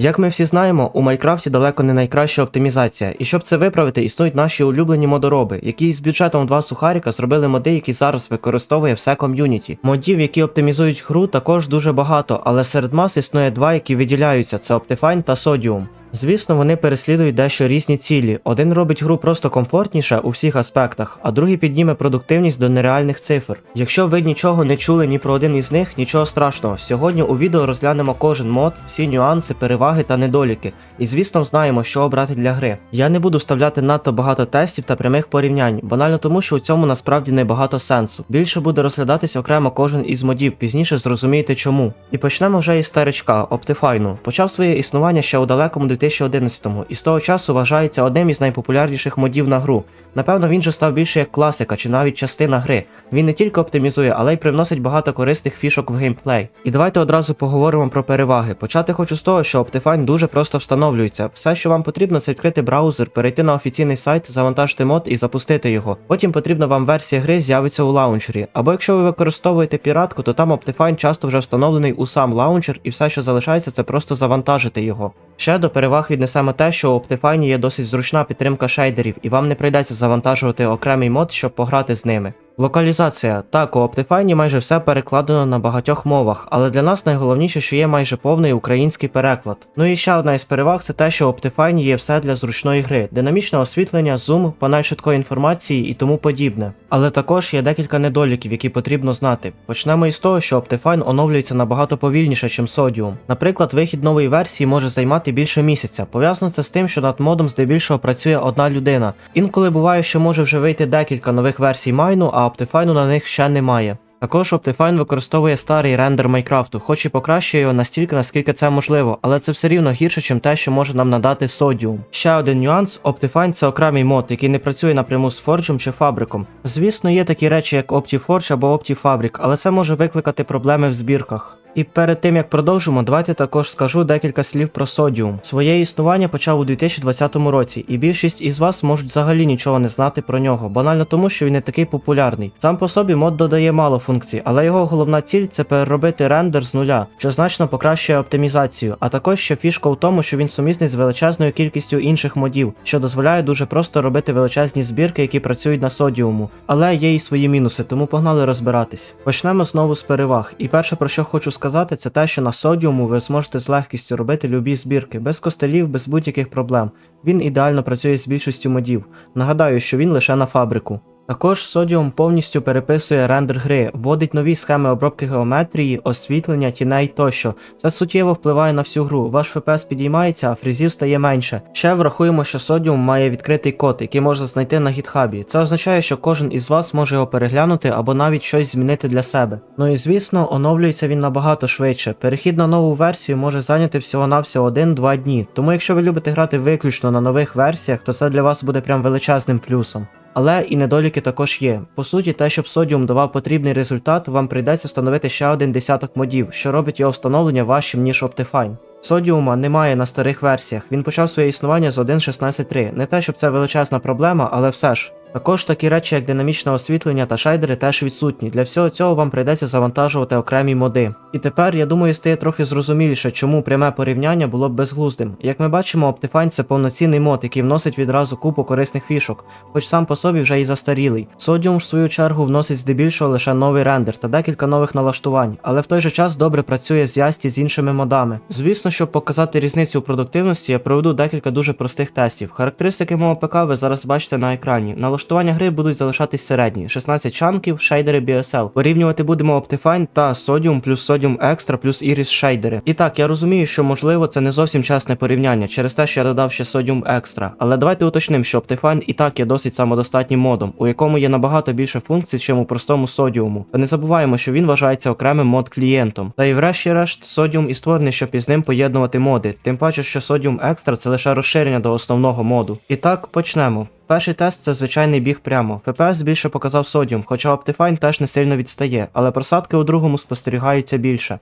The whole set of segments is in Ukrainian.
Як ми всі знаємо, у Майкрафті далеко не найкраща оптимізація, і щоб це виправити, існують наші улюблені модороби, які з бюджетом в два сухаріка зробили моди, які зараз використовує все ком'юніті. Модів, які оптимізують гру, також дуже багато, але серед мас існує два, які виділяються: це Optifine та Sodium. Звісно, вони переслідують дещо різні цілі. Один робить гру просто комфортніше у всіх аспектах, а другий підніме продуктивність до нереальних цифр. Якщо ви нічого не чули ні про один із них, нічого страшного. Сьогодні у відео розглянемо кожен мод, всі нюанси, переваги та недоліки. І звісно, знаємо, що обрати для гри. Я не буду вставляти надто багато тестів та прямих порівнянь, банально тому, що у цьому насправді небагато сенсу. Більше буде розглядатись окремо кожен із модів, пізніше зрозумієте чому. І почнемо вже із старичка Optifine. Почав своє існування ще у далекому 2011-му, і з того часу вважається одним із найпопулярніших модів на гру. Напевно, він же став більше як класика чи навіть частина гри. Він не тільки оптимізує, але й привносить багато корисних фішок в геймплей. І давайте одразу поговоримо про переваги. Почати хочу з того, що Optifine дуже просто встановлюється. Все, що вам потрібно, це відкрити браузер, перейти на офіційний сайт, завантажити мод і запустити його. Потім потрібна вам версія гри з'явиться у лаунчері. Або якщо ви використовуєте піратку, то там Optifine часто вже встановлений у сам лаунчер, і все, що залишається, це просто завантажити його. Ще до переваг віднесемо те, що у Optifine є досить зручна підтримка шейдерів, і вам не прийдеться завантажувати окремий мод, щоб пограти з ними. Локалізація. Так, у Optifine майже все перекладено на багатьох мовах, але для нас найголовніше, що є майже повний український переклад. Ну і ще одна із переваг це те, що Optifine є все для зручної гри: динамічне освітлення, зум, панель швидкої інформації і тому подібне. Але також є декілька недоліків, які потрібно знати. Почнемо із того, що Optifine оновлюється набагато повільніше, ніж Sodium. Наприклад, вихід нової версії може займати більше місяця. Пов'язано це з тим, що над модом здебільшого працює одна людина. Інколи буває, що може вже вийти декілька нових версій майну, а Optifine на них ще немає. Також Optifine використовує старий рендер Майкрафту, хоч і покращує його настільки, наскільки це можливо, але це все рівно гірше, ніж те, що може нам надати Sodium. Ще один нюанс: Optifine це окремий мод, який не працює напряму з Forge чи фабриком. Звісно, є такі речі, як OptiForge або OptiFabric, але це може викликати проблеми в збірках. І перед тим як продовжимо, давайте також скажу декілька слів про Sodium. Своє існування почав у 2020 році, і більшість із вас можуть взагалі нічого не знати про нього, банально тому, що він не такий популярний. Сам по собі мод додає мало функцій, але його головна ціль це переробити рендер з нуля, що значно покращує оптимізацію. А також ще фішка у тому, що він сумісний з величезною кількістю інших модів, що дозволяє дуже просто робити величезні збірки, які працюють на Sodium. Але є і свої мінуси, тому погнали розбиратись. Почнемо знову з переваг. І перше про що хочу сказати, це те, що на содіуму ви зможете з легкістю робити любі збірки, без костелів, без будь-яких проблем. Він ідеально працює з більшістю модів. Нагадаю, що він лише на фабрику. Також Sodium повністю переписує рендер гри, вводить нові схеми обробки геометрії, освітлення, тіней тощо. Це суттєво впливає на всю гру. Ваш FPS підіймається, а фрізів стає менше. Ще врахуємо, що Sodium має відкритий код, який можна знайти на гітхабі. Це означає, що кожен із вас може його переглянути або навіть щось змінити для себе. Ну і звісно, оновлюється він набагато швидше. Перехід на нову версію може зайняти всього-навсього 1-2 дні. Тому якщо ви любите грати виключно на нових версіях, то це для вас буде прям величезним плюсом. Але і недоліки також є. По суті, те, щоб Sodium давав потрібний результат, вам прийдеться встановити ще один десяток модів, що робить його встановлення важчим, ніж Optifine. Sodium немає на старих версіях, він почав своє існування з 1.16.3. Не те, щоб це величезна проблема, але все ж. Також такі речі, як динамічне освітлення та шейдери, теж відсутні. Для всього цього вам прийдеться завантажувати окремі моди. І тепер, я думаю, стає трохи зрозуміліше, чому пряме порівняння було б безглуздим. Як ми бачимо, Optifine це повноцінний мод, який вносить відразу купу корисних фішок, хоч сам по собі вже і застарілий. Sodium, в свою чергу, вносить здебільшого лише новий рендер та декілька нових налаштувань, але в той же час добре працює з ясті з іншими модами. Звісно, щоб показати різницю у продуктивності, я проведу декілька дуже простих тестів. Характеристики мого ПК ви зараз бачите на екрані. Налаштування гри будуть залишатись середні: 16 чанків, шейдери BSL. Порівнювати будемо Optifine та Sodium плюс Sodium Extra плюс Iris шейдери. І так, я розумію, що можливо це не зовсім чесне порівняння через те, що я додав ще Sodium Extra. Але давайте уточнимо, що Optifine і так є досить самодостатнім модом, у якому є набагато більше функцій, чим у простому Sodium. Та не забуваємо, що він вважається окремим мод-клієнтом. Та і врешті-решт, Sodium і створений, щоб із ним поєднувати моди, тим паче, що Sodium Extra це лише розширення до основного моду. І так, почнемо. Перший тест це звичайний біг прямо. FPS більше показав Sodium, хоча Optifine теж не сильно відстає, але просадки у другому спостерігаються більше.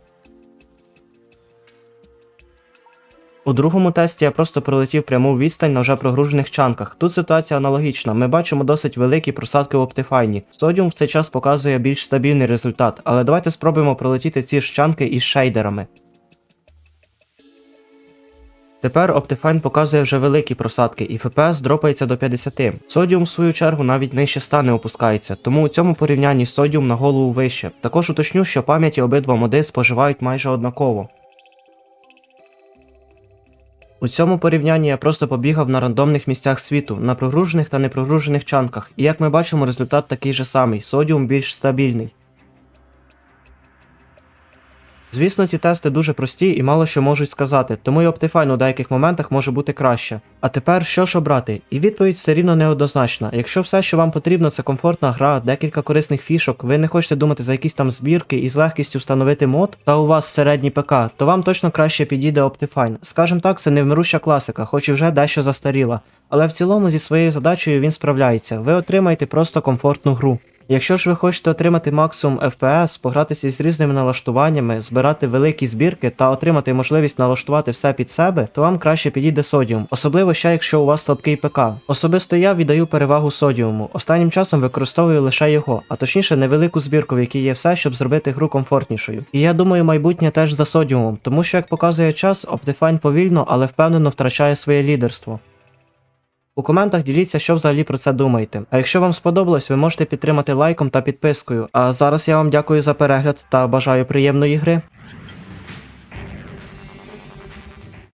У другому тесті я просто пролетів пряму відстань на вже прогружених чанках. Тут ситуація аналогічна. Ми бачимо досить великі просадки в Optifine. Sodium в цей час показує більш стабільний результат, але давайте спробуємо пролетіти ці ж чанки із шейдерами. Тепер Optifine показує вже великі просадки, і FPS дропається до 50. Sodium, в свою чергу, навіть нижче 100 не опускається, тому у цьому порівнянні Sodium на голову вище. Також уточню, що пам'яті обидва моди споживають майже однаково. У цьому порівнянні я просто побігав на рандомних місцях світу, на прогружених та непрогружених чанках, і як ми бачимо, результат такий же самий, Sodium більш стабільний. Звісно, ці тести дуже прості і мало що можуть сказати, тому і Optifine у деяких моментах може бути краще. А тепер що ж обрати? І відповідь все рівно неоднозначна. Якщо все, що вам потрібно, це комфортна гра, декілька корисних фішок, ви не хочете думати за якісь там збірки і з легкістю встановити мод, та у вас середній ПК, то вам точно краще підійде Optifine. Скажем так, це невмируща класика, хоч і вже дещо застаріла. Але в цілому зі своєю задачею він справляється. Ви отримаєте просто комфортну гру. Якщо ж ви хочете отримати максимум FPS, погратися з різними налаштуваннями, збирати великі збірки та отримати можливість налаштувати все під себе, то вам краще підійде Sodium, особливо ще якщо у вас слабкий ПК. Особисто я віддаю перевагу Sodium. Останнім часом використовую лише його, а точніше невелику збірку, в якій є все, щоб зробити гру комфортнішою. І я думаю, майбутнє теж за Sodium, тому що як показує час, Optifine повільно, але впевнено втрачає своє лідерство. У коментах діліться, що взагалі про це думаєте. А якщо вам сподобалось, ви можете підтримати лайком та підпискою. А зараз я вам дякую за перегляд та бажаю приємної гри.